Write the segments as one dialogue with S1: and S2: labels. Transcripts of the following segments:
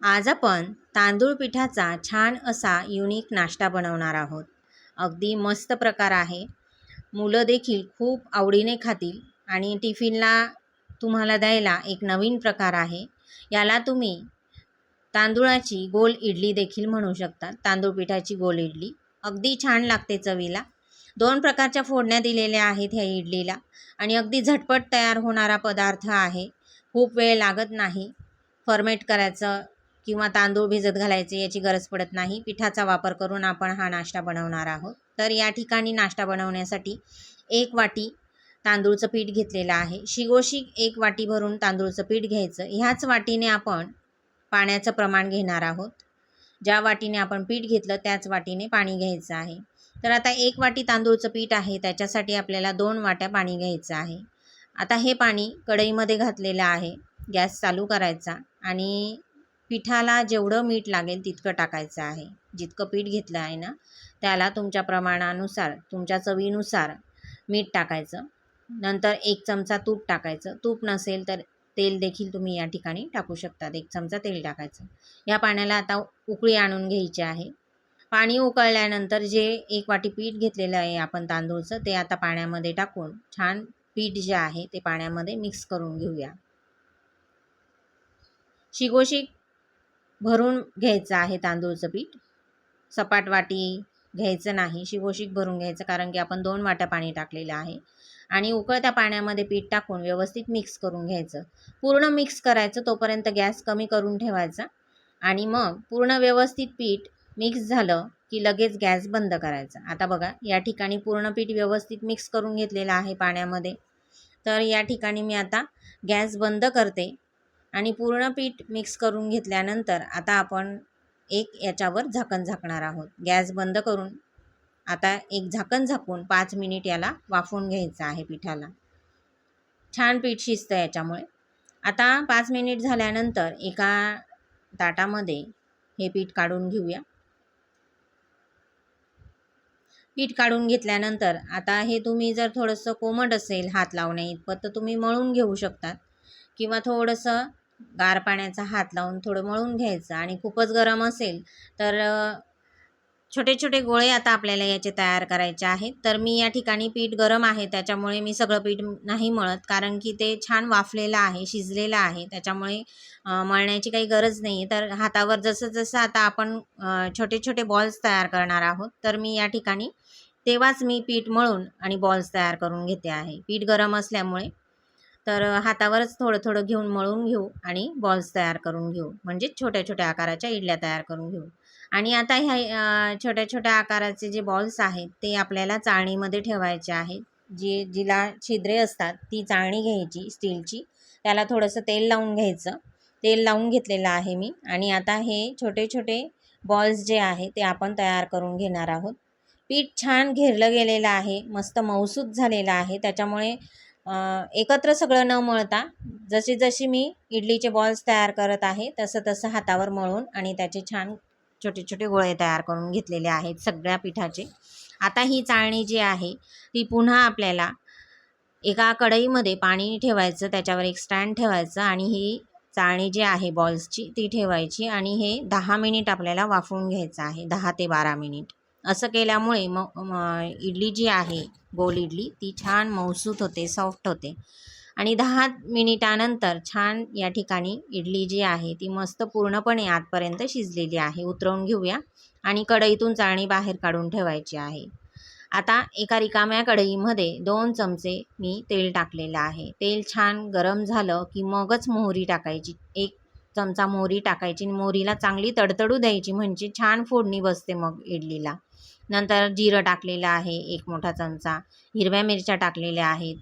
S1: आज आपण तांदूळ पिठाचा छान असा युनिक नाश्ता बनवणार आहोत. अगदी मस्त प्रकार आहे. मुलं देखील खूप आवडीने खातील आणि टिफिनला तुम्हाला द्यायला एक नवीन प्रकार आहे. याला तुम्ही तांदूळाची गोल इडली देखील म्हणू शकता. तांदूळ पिठाची गोल इडली. अगदी छान लागते चवीला. दोन प्रकारच्या फोडण्या दिलेल्या आहेत ह्या इडलीला आणि अगदी झटपट तयार होणारा पदार्थ आहे. खूप वेळ लागत नाही. फर्मेट करायचं किंवा तांदूळ भिजत घालायचे याची गरज पडत नाही. पिठाचा वापर करून आपण हा नाश्ता बनवणार आहोत. तर या ठिकाणी नाश्ता बनवण्यासाठी एक वाटी तांदूळचं पीठ घेतलेलं आहे. शिगोशी एक वाटी भरून तांदूळचं पीठ घ्यायचं. ह्याच वाटीने आपण पाण्याचं प्रमाण घेणार आहोत. ज्या वाटीने आपण पीठ घेतलं त्याच वाटीने पाणी घ्यायचं आहे. तर आता एक वाटी तांदूळचं पीठ आहे. त्याच्यासाठी आपल्याला दोन वाट्या पाणी घ्यायचं आहे. आता हे पाणी कढईमध्ये घातलेलं आहे. गॅस चालू करायचा आणि पिठाला जेवढं मीठ लागेल तितकं टाकायचं आहे. जितकं पीठ घेतलं आहे ना त्याला तुमच्या प्रमाणानुसार तुमच्या चवीनुसार मीठ टाकायचं. नंतर एक चमचा तूप टाकायचं. तूप नसेल तर तेल देखील तुम्ही या ठिकाणी टाकू शकतात. एक चमचा तेल टाकायचं. या पाण्याला आता उकळी आणून घ्यायची आहे. पाणी उकळल्यानंतर जे एक वाटी पीठ घेतलेलं आहे आपण तांदूळचं ते आता पाण्यामध्ये टाकून छान पीठ जे आहे ते पाण्यामध्ये मिक्स करून घेऊया. शिगोशिक भरून घ्यायचं आहे तांदूळचं पीठ. सपाट वाटी घ्यायचं नाही शिगोशिक भरून घ्यायचं कारण की आपण दोन वाट्या पाणी टाकलेलं आहे. आणि उकळत्या पाण्यामध्ये पीठ टाकून व्यवस्थित मिक्स करून घ्यायचं. पूर्ण मिक्स करायचं तोपर्यंत गॅस कमी करून ठेवायचा. आणि मग पूर्ण व्यवस्थित पीठ मिक्स झालं की लगेच गॅस बंद करायचा. आता बघा या ठिकाणी पूर्ण पीठ व्यवस्थित मिक्स करून घेतलेलं आहे पाण्यामध्ये. तर या ठिकाणी मी आता गॅस बंद करते. आणि पूर्ण पीठ मिक्स करून घेतल्यानंतर आता आपण एक याच्यावर झाकण झाकणार आहोत. गॅस बंद करून आता एक झाकण झाकून पाच मिनिट याला वाफवून घ्यायचं आहे पिठाला. छान पीठ शिजतं याच्यामुळे. आता पाच मिनिट झाल्यानंतर एका ताटामध्ये हे पीठ काढून घेऊया. पीठ काढून घेतल्यानंतर आता हे तुम्ही जर थोडंसं कोमट असेल हात लावण्या इतपत तर तुम्ही मळून घेऊ शकतात. किंवा थोडंसं गार पाण्याचा हात लावून थोडं मळून घ्यायचं आणि खूपच गरम असेल तर छोटे छोटे गोळे आता आपल्याला याचे तयार करायचे आहेत. तर मी या ठिकाणी पीठ गरम आहे त्याच्यामुळे मी सगळं पीठ नाही मळत कारण की ते छान वाफलेलं आहे शिजलेलं आहे. त्याच्यामुळे मळण्याची काही गरज नाही तर हातावर जसं जसं आता आपण छोटे छोटे बॉल्स तयार करणार आहोत तर मी या ठिकाणी तेव्हाच मी पीठ मळून आणि बॉल्स तयार करून घेते आहे. पीठ गरम असल्यामुळे तर हातावरच थोडं थोडं घेऊन मळून घेऊ आणि बॉल्स तयार करून घेऊ. म्हणजे छोट्या छोट्या आकाराच्या इडल्या तयार करून घेऊ. आणि आता ह्या छोट्या छोट्या आकाराचे जे बॉल्स आहेत ते आपल्याला चाळणीमध्ये ठेवायचे आहेत. जी जिला छिद्रे असतात ती चाळणी घ्यायची स्टीलची. त्याला थोडंसं तेल लावून घ्यायचं. तेल लावून घेतलेलं आहे मी. आणि आता हे छोटे छोटे बॉल्स जे आहे ते आपण तयार करून घेणार आहोत. पीठ छान घेरलं गेलेलं आहे. मस्त मऊसूत झालेलं आहे. त्याच्यामुळे एकत्र सगळं न मळता जशी जशी मी इडलीचे बॉल्स तयार करत आहे तसं तसं हातावर मळून आणि त्याचे छान छोटे छोटे गोळे तयार करून घेतलेले आहेत सगळ्या पिठाचे. आता ही चाळणी जी आहे ती पुन्हा आपल्याला एका कढईमध्ये पाणी ठेवायचं त्याच्यावर एक स्टँड ठेवायचं आणि ही चाळणी जी आहे बॉल्सची ती ठेवायची आणि हे दहा मिनिट आपल्याला वाफवून घ्यायचं आहे दहा ते बारा मिनिट असं केल्यामुळे मग इडली जी आहे गोल इडली ती छान मौसूत होते सॉफ्ट होते. आणि दहा मिनिटानंतर छान या ठिकाणी इडली जी आहे ती मस्त पूर्णपणे आतपर्यंत शिजलेली आहे. उतरवून घेऊया आणि कढईतून चाळणी बाहेर काढून ठेवायची आहे. आता एका रिकाम्या कढईमध्ये दोन चमचे मी तेल टाकलेलं आहे. तेल छान गरम झालं की मगच मोहरी टाकायची. एक चमचा मोहरी टाकायची मोहरीला चांगली तडतडू द्यायची म्हणजे छान फोडणी बसते मग इडलीला. नंतर जिरं टाकलेलं आहे एक मोठा चमचा. हिरव्या मिरच्या टाकलेल्या आहेत.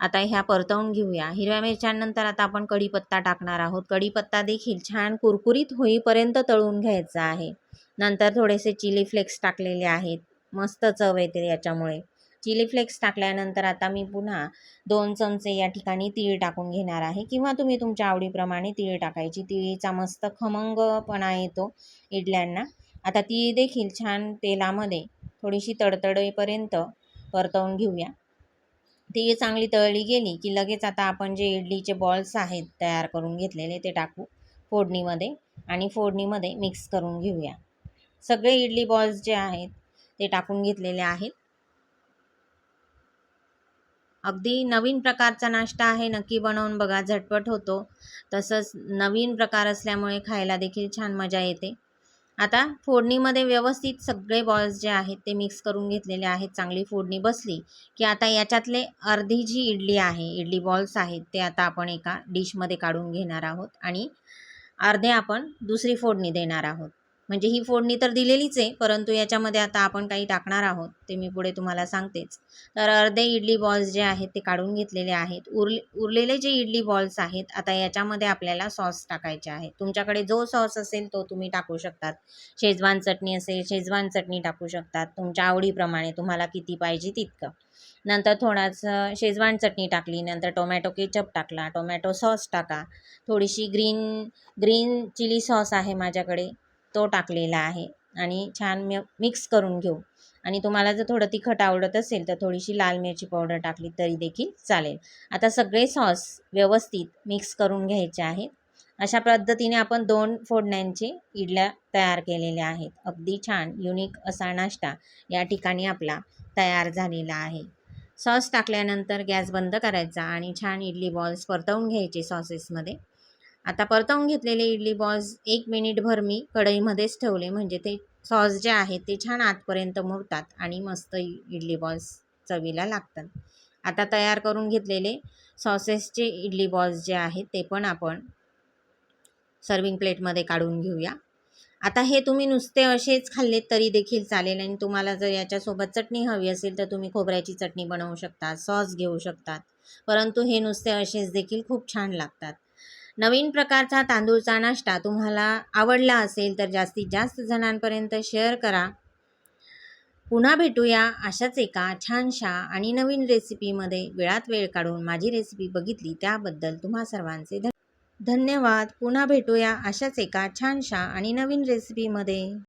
S1: आता ह्या परतवून घेऊया. हिरव्या मिरच्यांनंतर आता आपण कढीपत्ता टाकणार आहोत. कढीपत्ता देखील छान कुरकुरीत होईपर्यंत तळून घ्यायचा आहे. नंतर थोडेसे चिली फ्लेक्स टाकलेले आहेत. मस्त चव येते याच्यामुळे. चिली फ्लेक्स टाकल्यानंतर आता मी पुन्हा दोन चमचे या ठिकाणी तीळ टाकून घेणार आहे. किंवा तुम्ही तुमच्या आवडीप्रमाणे तीळ टाकायची. तिळीचा मस्त खमंगपणा येतो इडल्यांना. आता ती देखील छान तेलामध्ये थोडीशी तडतडेपर्यंत परतवून घेऊया. ती चांगली तळली गेली की लगेच आता आपण जे इडलीचे बॉल्स आहेत तयार करून घेतलेले ते टाकू फोडणीमध्ये आणि फोडणीमध्ये मिक्स करून घेऊया. सगळे इडली बॉल्स जे आहेत ते टाकून घेतलेले आहेत. अगदी नवीन प्रकारचा नाश्ता आहे नक्की बनवून बघा झटपट होतो. तसंच नवीन प्रकार असल्यामुळे खायला देखील छान मजा येते. आता फोडणीमध्ये व्यवस्थित सगळे बॉल्स जे आहेत ते मिक्स करून घेतलेले आहेत. चांगली फोडणी बसली की आता याच्यातले अर्धी जी इडली आहे इडली बॉल्स आहेत ते आता आपण एका डिशमध्ये काढून घेणार आहोत आणि अर्धे आपण दुसरी फोडणी देणार आहोत. म्हणजे ही फोडणी तर दिलेलीच आहे परंतु याच्यामध्ये आता आपण काही टाकणार आहोत ते मी पुढे तुम्हाला सांगतेच. तर अर्धे इडली बॉल्स जे आहेत ते काढून घेतलेले आहेत. उरले उरलेले जे इडली बॉल्स आहेत आता याच्यामध्ये आपल्याला सॉस टाकायचे आहे. तुमच्याकडे जो सॉस असेल तो तुम्ही टाकू शकतात. शेजवान चटणी असेल शेजवान चटणी टाकू शकतात. तुमच्या आवडीप्रमाणे तुम्हाला किती पाहिजे तितकं. नंतर थोडासा शेजवान चटणी टाकली नंतर टोमॅटो केचप टाकला टोमॅटो सॉस टाका. थोडीशी ग्रीन ग्रीन चिली सॉस आहे माझ्याकडे. तो टाकलेला आहे. आणि छान मी मिक्स करून घेऊ. आणि तुम्हाला जर थोडं तिखट आवडत असेल तर थोडीशी लाल मिरची पावडर टाकली तरी देखील चालेल. आता सगळे सॉस व्यवस्थित मिक्स करून घ्यायचे आहेत. अशा पद्धतीने आपण दोन फोडण्यांचे इडल्या तयार केलेल्या आहेत. अगदी छान युनिक असा नाश्ता या ठिकाणी आपला तयार झालेला आहे. सॉस टाकल्यानंतर गॅस बंद करायचा आणि छान इडली बॉल्स परतवून घ्यायचे सॉसेसमध्ये आता परतवून घेतलेले इडली बॉल्स एक मिनिटभर मी कढईमध्येच ठेवले. म्हणजे ते सॉस जे आहेत ते छान आतपर्यंत मुरतात आणि मस्त इडली बॉल्स चवीला लागतात. आता तयार करून घेतलेले सॉसेसचे इडली बॉल्स जे आहेत ते पण आपण सर्विंग प्लेटमध्ये काढून घेऊया. आता हे तुम्ही नुसते असेच खाल्ले तरी देखील चालेल आणि तुम्हाला जर याच्यासोबत चटणी हवी असेल तर तुम्ही खोबऱ्याची चटणी बनवू शकता सॉस घेऊ शकतात. परंतु हे नुसते असेच देखील खूप छान लागतात. नवीन प्रकारचा तांदूळचा नाश्ता तुम्हाला आवडला असेल तर जास्तीत जास्त जणांपर्यंत शेअर करा. पुन्हा भेटूया अशाच एका छानशा आणि नवीन रेसिपीमध्ये. वेळात वेळ काढून माझी रेसिपी बघितली त्याबद्दल तुम्हा सर्वांचे धन्यवाद. पुन्हा भेटूया अशाच एका छानशा आणि नवीन रेसिपीमध्ये.